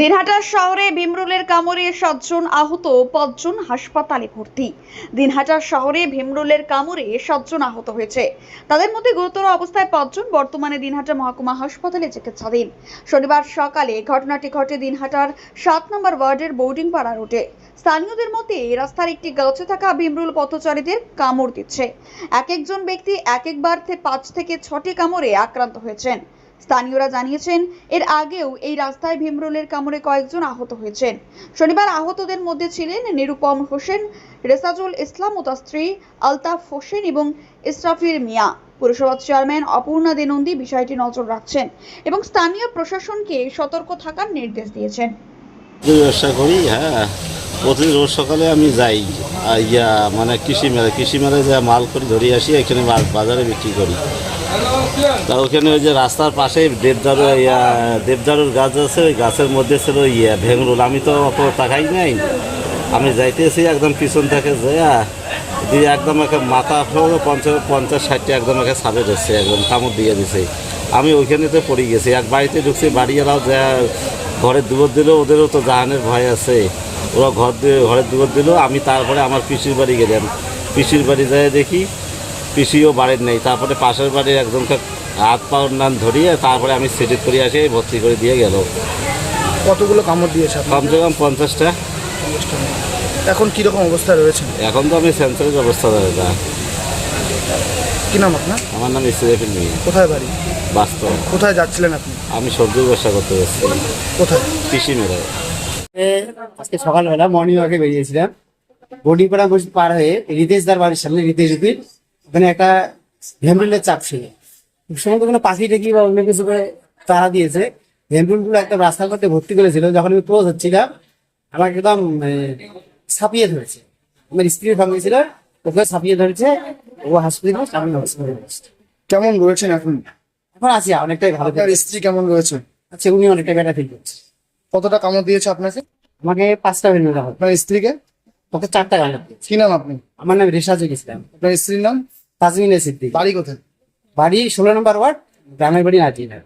দিনহাটা শহরে ভীমরুলের কামড়ে সাতজন আহত পাঁচজন হাসপাতালে ভর্তি। দিনহাটা শহরে ভীমরুলের কামড়ে সাতজন আহত হয়েছে। তাদের মধ্যে গুরুতর অবস্থায় পাঁচজন বর্তমানে দিনহাটা মহকুমা হাসপাতালে চিকিৎসাধীন। শনিবার সকালে ঘটনাটি ঘটে দিনহাটার সাত নম্বর ওয়ার্ডের বোর্ডিং পাড়া রোডে। স্থানীয়দের মতে, রাস্তার একটি গাছে থাকা ভীমরুল পথচারীদের কামড় দিচ্ছে। এক একজন ব্যক্তি এক একবার পাঁচ থেকে ছটি কামড়ে আক্রান্ত হয়েছেন। স্থানীয়রা জানিয়েছেন, এর আগেও এই রাস্তায় ভীমরুলের কামড়ে কয়েকজন আহত হয়েছেন। শনিবার আহতদের মধ্যে ছিলেন নিরুপম হোসেন, রেসাজুল ইসলাম ও তার স্ত্রী আলতাফ হোসেন এবং ইসরাফির মিয়া। পুরসভার চেয়ারম্যান অপূর্ণা দেনন্দী বিষয়টি নজর রাখছেন এবং স্থানীয় প্রশাসনকে সতর্ক থাকার নির্দেশ দিয়েছেন। হ্যাঁ। প্রতিদিন রোজ সকালে আমি যাই। ইয়া মানে কৃষি মেলা, কৃষি মেলায় যা মাল করি, ধরে আসি, এখানে বাজারে বিক্রি করি। তা ওখানে ওই যে রাস্তার পাশে দেবদারু, ইয়া, দেবদারুর গাছ আছে, ওই গাছের মধ্যে ছিল ইয়া ভেঙরুল আমি তো অত তাকাই নাই। আমি যাইতেছি একদম পিছন থেকে যা দিয়ে একদম একে মাথা হলো পঞ্চাশ পঞ্চাশ ষাটটি একদম একে ছাড়ে দিচ্ছে একদম কামড় দিয়ে দিছে। আমি ওইখানেতে পড়ে গেছি। এক বাড়িতে ঢুকছি, বাড়িওয়ালাও যা ঘরের দুবর দিল, ওদেরও তো জাহানের ভয় আছে। ওরা ঘর দিয়ে ঘরের দুবর দিল, আমি তারপরে আমার পিসির বাড়ি গেলাম। পিসির বাড়ি যায় দেখি পিসিও বাড়ির নেই। তারপরে পাশের বাড়ির একজনকে হাত পাওয়ার নান ধরিয়ে তারপরে আমি সিটিট করে আসি ভর্তি করে দিয়ে গেল। কতগুলো কামড় দিয়েছে কমসে কম পঞ্চাশটা। এখন কীরকম অবস্থা রয়েছে? এখন তো আমি সেন্সারের অবস্থা দরকার কি নাম আপনার? আমার নাম ইসরাফিল মিয়া। কোথায় বাড়ি? বাস্তব। কোথায় যাচ্ছিলেন আপনি? আমি সবজির ব্যবসা করতে যাচ্ছি। কোথায়? কৃষি মেরে আজকে সকালবেলা মর্নিং ওয়াকে বেরিয়েছিলাম। বডিপাড়া মসজিদ পার হয়ে রিতেশদার বাড়ির সামনে রিতেশ উদ্দিন ওখানে একটা ভেমরুলের চাপ ছিল। সমস্ত কোনো পাখি টাকি বা অন্য কিছু করে তারা দিয়েছে। ভেমরুলগুলো একদম রাস্তার মধ্যে ভর্তি করেছিল। যখন আমি ক্লোজ হচ্ছিলাম আমাকে একদম ছাপিয়ে ধরেছে। আমার স্ত্রীর সঙ্গে ছিল ওকে ছাপিয়ে ধরেছে। ও হাসপাতালে আমি কেমন রয়েছেন এখন? এখন আছি অনেকটাই ভালো আপনার স্ত্রী কেমন রয়েছে? আচ্ছা উনি অনেকটা বেটার ফিল করছে। কতটা কামড় দিয়েছে আপনাকে? আমাকে পাঁচটা ভেমরুল হবে। আপনার স্ত্রীকে? ওকে চারটা গান কি নাম আপনি? আমার নাম রেশাজুল ইসলাম আপনার স্ত্রীর নাম? তাজমিনা সিদ্দিক। বাড়ি কোথায়? বাড়ি ষোলো নম্বর ওয়ার্ড গ্রামের বাড়ি নাজিনা